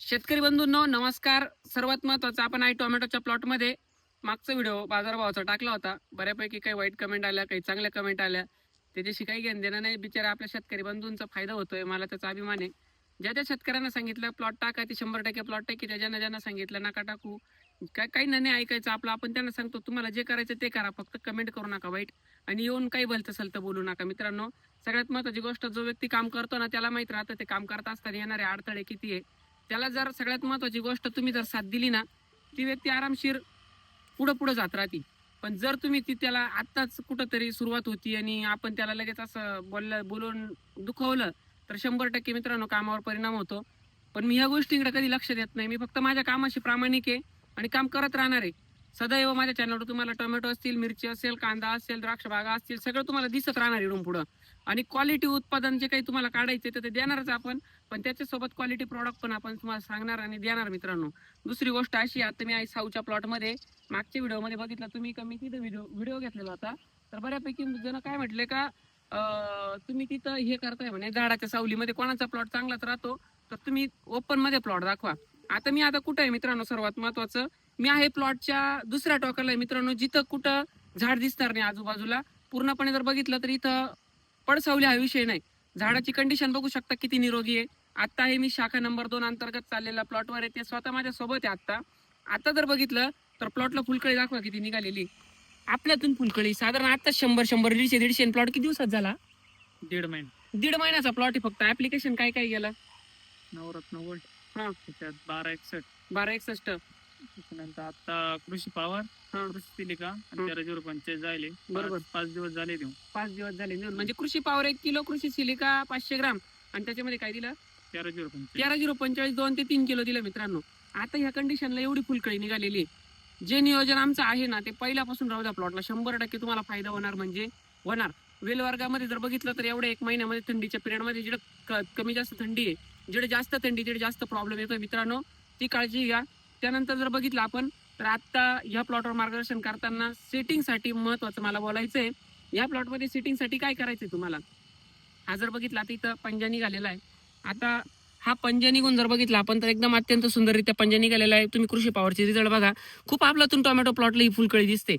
शेतकरी बंधूंनो नमस्कार. सर्वात महत्वाचं आपण आई टोमॅटोच्या प्लॉटमध्ये मागचा व्हिडिओ बाजारभावाचा टाकला होता. बऱ्यापैकी काही वाईट कमेंट आल्या काही चांगल्या कमेंट आल्या. त्याच्याशी काही घेणं देणं नाही. बिचारा आपल्या शेतकरी बंधूंचा फायदा होतोय मला त्याचा अभिमान आहे. ज्या ज्या शेतकऱ्यांना सांगितलं प्लॉट टाका ते शंभर टक्के प्लॉट टाकी. त्या ज्यांना ज्यांना सांगितलं नका टाकू. काय काही नाही ऐकायचं आपलं. आपण त्यांना सांगतो तुम्हाला जे करायचं ते करा. फक्त कमेंट करू नका वाईट. आणि येऊन काही भलतं तर बोलू नका. मित्रांनो सगळ्यात महत्वाची गोष्ट जो व्यक्ती काम करतो ना त्याला माहीत राहतं. ते काम करत असताना येणारे अडथळे किती आहे? त्याला जर सगळ्यात महत्त्वाची गोष्ट तुम्ही जर साथ दिली ना ती व्यक्ती आरामशीर पुढं पुढं जात राहते. पण जर तुम्ही ती त्याला आत्ताच कुठंतरी सुरुवात होती आणि आपण त्याला लगेच असं बोललं बोलून दुखवलं तर शंभर टक्के मित्रांनो कामावर परिणाम होतो. पण मी ह्या गोष्टींकडे कधी लक्ष देत नाही. मी फक्त माझ्या कामाशी प्रामाणिक आहे आणि काम करत राहणार आहे. सदैव माझ्या चॅनलवर तुम्हाला टोमॅटो असतील मिरची असेल कांदा असेल द्राक्ष बागा असतील सगळं तुम्हाला दिसत राहणार इडून पुढं. आणि क्वालिटी उत्पादन जे काही तुम्हाला काढायचे तर ते देणारच आपण पण त्याच्यासोबत क्वालिटी प्रॉडक्ट पण आपण तुम्हाला सांगणार आणि देणार मित्रांनो. दुसरी गोष्ट अशी आता मी आई साऊच्या प्लॉटमध्ये मागच्या व्हिडिओमध्ये बघितलं तुम्ही कमी तिथं व्हिडिओ व्हिडिओ घेतलेला होता. तर बऱ्यापैकी जण काय म्हटले का तुम्ही तिथं हे करताय म्हणे झाडाच्या सावलीमध्ये कोणाचा प्लॉट चांगलाच राहतो तर तुम्ही ओपनमध्ये प्लॉट दाखवा. आता मी आता कुठं आहे मित्रांनो सर्वात महत्वाचं? मी आहे प्लॉटच्या दुसऱ्या आहे. मित्रांनो जिथं कुठं झाड दिसणार नाही आजूबाजूला. पूर्णपणे जर बघितलं तर इथं पडसावली हा विषय नाही. झाडाची कंडिशन बघू शकता किती निरोगी आहे. आता हे मी शाखा नंबर दोन अंतर्गत चाललेल्या प्लॉटवर आहे. ते स्वतः माझ्या सोबत आहे आता आता जर बघितलं तर प्लॉटला फुलकळी दाखवा किती निघालेली. आपल्यातून फुलकळी. साधारण आता शंभर शंभर दीडशे दीडशे प्लॉट किती दिवसात झाला? दीड महिना. दीड महिन्याचा प्लॉट आहे फक्त. ऍप्लिकेशन काय काय गेलं? नवरत्न गोल्ड हा. बारा एकसष्ट. बारा एकसष्ट. त्याच्यानंतर आता कृषी पॉवर हा. कृषी सिलिका. आणि तेरा झिरो पंचाळीस झाले. बरोबर. पाच- पाच दिवस झाले देऊ पाच दिवस झाले. म्हणजे कृषी पॉवर एक किलो कृषी सिलिका पाचशे ग्राम. आणि त्याच्यामध्ये काय दिलं? तेरा झिरो तेरा झिरो पंचेचाळीस दोन ते तीन किलो दिलं मित्रांनो. आता ह्या कंडिशनला एवढी फुलकळी निघालेली आहे. जे नियोजन आमचं आहे ना ते पहिल्यापासून राहू द्या प्लॉटला शंभर टक्के तुम्हाला फायदा होणार म्हणजे होणार. वेल वर्गामध्ये जर बघितलं तर एवढ्या एक महिन्यामध्ये थंडीच्या पिरियडमध्ये जिकडे क- कमी जास्त थंडी आहे. जिकडे जास्त थंडी तिकडे जास्त प्रॉब्लेम येतोय मित्रांनो. ती काळजी घ्या. त्यानंतर जर बघितलं आपण तर आता ह्या प्लॉटवर मार्गदर्शन करताना सेटिंगसाठी महत्वाचं मला बोलायचं आहे या प्लॉटमध्ये सेटिंगसाठी काय करायचंय तुम्हाला? हा जर बघितला तिथं इथं पंजा निघालेला आहे. आता हा पंजा निघून जर बघितला आपण तर एकदम अत्यंत सुंदररित्या पंजा निघालेला आहे. तुम्ही कृषी पॉवरचे रिझल्ट बघा. खूप आपल्यातून टोमॅटो प्लॉटला ही फुलकळी दिसते.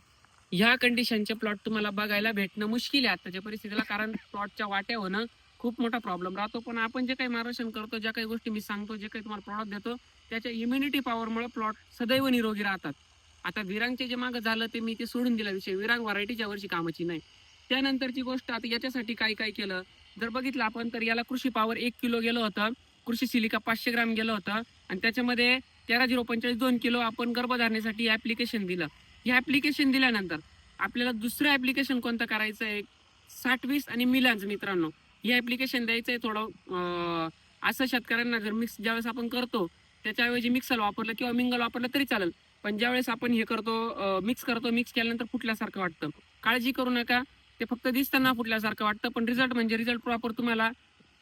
ह्या कंडिशनचे प्लॉट तुम्हाला बघायला भेटणं मुश्किल आहे आताच्या परिस्थितीला कारण प्लॉटच्या वाट्या होणं खूप मोठा प्रॉब्लेम राहतो. पण आपण जे काही मार्गदर्शन करतो ज्या काही गोष्टी मी सांगतो जे काही तुम्हाला प्रॉडक्ट देतो त्याच्या इम्युनिटी पॉवरमुळे प्लॉट सदैव निरोगी राहतात. आता विरांगचे जे मागं झालं ते मी ते सोडून दिला विषय. विरांग व्हरायटीच्या वर्षी कामाची नाही. त्यानंतरची गोष्ट आता याच्यासाठी काय काय केलं? जर बघितलं आपण तर याला कृषी पॉवर एक किलो गेलं होतं. कृषी सिलिका पाचशे ग्राम गेलं होतं. आणि त्याच्यामध्ये तेरा झिरो पंचेचाळीस दोन किलो आपण गर्भधारणेसाठी ऍप्लिकेशन दिलं. हे ॲप्लिकेशन दिल्यानंतर आपल्याला दुसरं ऍप्लिकेशन कोणतं करायचं आहे? साठ वीस आणि मिलांज मित्रांनो. हे ॲप्लिकेशन द्यायचं आहे थोडं असं शेतकऱ्यांना जर मिक्स ज्यावेळेस आपण करतो त्याच्याऐवजी मिक्सर वापरलं किंवा मिंगल वापरलं तरी चालेल. पण ज्यावेळेस आपण हे करतो मिक्स करतो मिक्स केल्यानंतर फुटल्यासारखं वाटतं. काळजी करू नका. ते फक्त दिसताना फुटल्यासारखं वाटतं. पण रिझल्ट म्हणजे रिझल्ट प्रॉपर तुम्हाला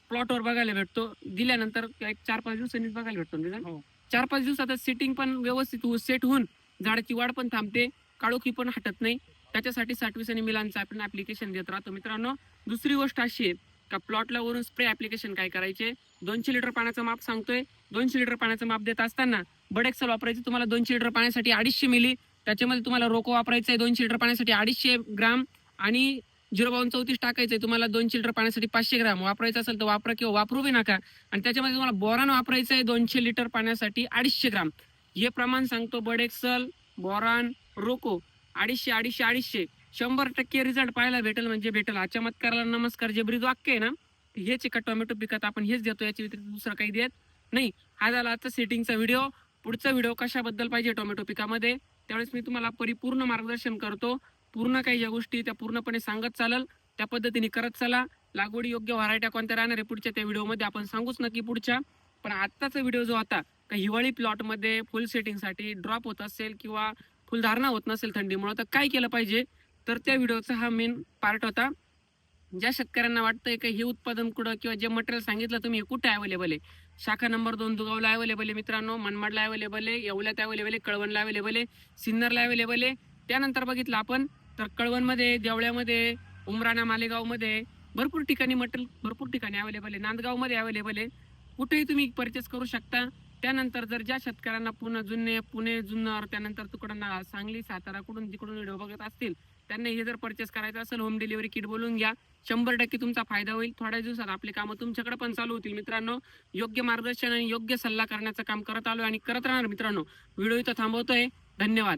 प्लॉटवर बघायला भेटतो. दिल्यानंतर एक चार पाच दिवसांनीच बघायला भेटतो रिझल्ट हो. चार पाच दिवसात सेटिंग पण व्यवस्थित सेट होऊन झाडाची वाढ पण थांबते. काळोखी पण हटत नाही. त्याच्यासाठी साठवीस आणि मिलांचं आपण ऍप्लिकेशन देत राहतो. मित्रांनो दुसरी गोष्ट अशी आहे का प्लॉटला वरून स्प्रे ऍप्लिकेशन काय करायचे? दोनशे लिटर पाण्याचं माप सांगतोय. दोनशे लिटर पाण्याचं माप देत असताना बडेक्सल वापरायचं तुम्हाला दोनशे लिटर पाण्यासाठी अडीचशे मिली त्याच्यामध्ये तुम्हाला रोको वापरायचं आहे दोनशे लिटर पाण्यासाठी अडीचशे ग्राम. आणि झिरो बावन चौतीस आहे तुम्हाला दोनशे लिटर पाण्यासाठी पाचशे ग्राम. वापरायचं असेल तर वापरा किंवा वापरू बी नका. आणि त्याच्यामध्ये तुम्हाला बोरान वापरायचं आहे दोनशे लिटर पाण्यासाठी अडीचशे ग्राम. हे प्रमाण सांगतो बडेक्सल बोरान रोको. अडीचशे अडीचशे अडीचशे. शंभर टक्के रिझल्ट पाहायला भेटेल म्हणजे भेटेल. हा चमत्काराला नमस्कार जे ब्रिज वाक्य आहे ना हेच एका टोमॅटो पिकात आपण हेच देतो याच्या व्यतिरिक्त दुसरं काही देत नाही. हा झाला आजचा सेटिंगचा व्हिडिओ पुढचा व्हिडिओ कशाबद्दल पाहिजे टोमॅटो पिकामध्ये त्यावेळेस मी तुम्हाला परिपूर्ण मार्गदर्शन करतो. पूर्ण काही ज्या गोष्टी त्या पूर्णपणे सांगत चालल त्या पद्धतीने करत चला. लागवडी योग्य व्हरायट्या कोणत्या राहणार आहे पुढच्या त्या व्हिडिओमध्ये आपण सांगूच नक्की पुढच्या. पण आत्ताचा व्हिडिओ जो होता का हिवाळी प्लॉटमध्ये फुल सेटिंगसाठी ड्रॉप होत असेल किंवा फुलधारणा होत नसेल थंडीमुळं तर काय केलं पाहिजे? तर त्या व्हिडिओचा हा मेन पार्ट होता. ज्या शेतकऱ्यांना वाटतंय की हे उत्पादन कुठं किंवा जे मटेरियल सांगितलं तुम्ही हे कुठे अवेलेबल आहे? शाखा नंबर दोन दुगावला अवेलेबल आहे मित्रांनो मनमाडला अवेलेबल आहे येवल्यात अवेलेबल आहे कळवणला अवेलेबल आहे सिन्नरला अवेलेबल आहे. त्यानंतर बघितलं आपण तर कळवणमध्ये देवळ्यामध्ये उमराणा मालेगावमध्ये भरपूर ठिकाणी मटेरियल भरपूर ठिकाणी अवेलेबल आहे. नांदगावमध्ये अवेलेबल आहे. कुठेही तुम्ही परचेस करू शकता. त्यानंतर जर ज्या शेतकऱ्यांना पुणे जुने पुणे जुन्नर त्यानंतर तुकडा सांगली सातारा कुठून जिकडून व्हिडिओ बघत असतील त्यांना हे जर परचेस करायचं असेल होम डिलिव्हरी किट बोलून घ्या. शंभर टक्के तुमचा फायदा होईल. थोड्या दिवसात आपली कामं तुमच्याकडे पण चालू होतील. मित्रांनो योग्य मार्गदर्शन आणि योग्य सल्ला करण्याचं काम करत आलो आणि करत राहणार मित्रांनो. व्हिडिओ इथं थांबवतोय. धन्यवाद.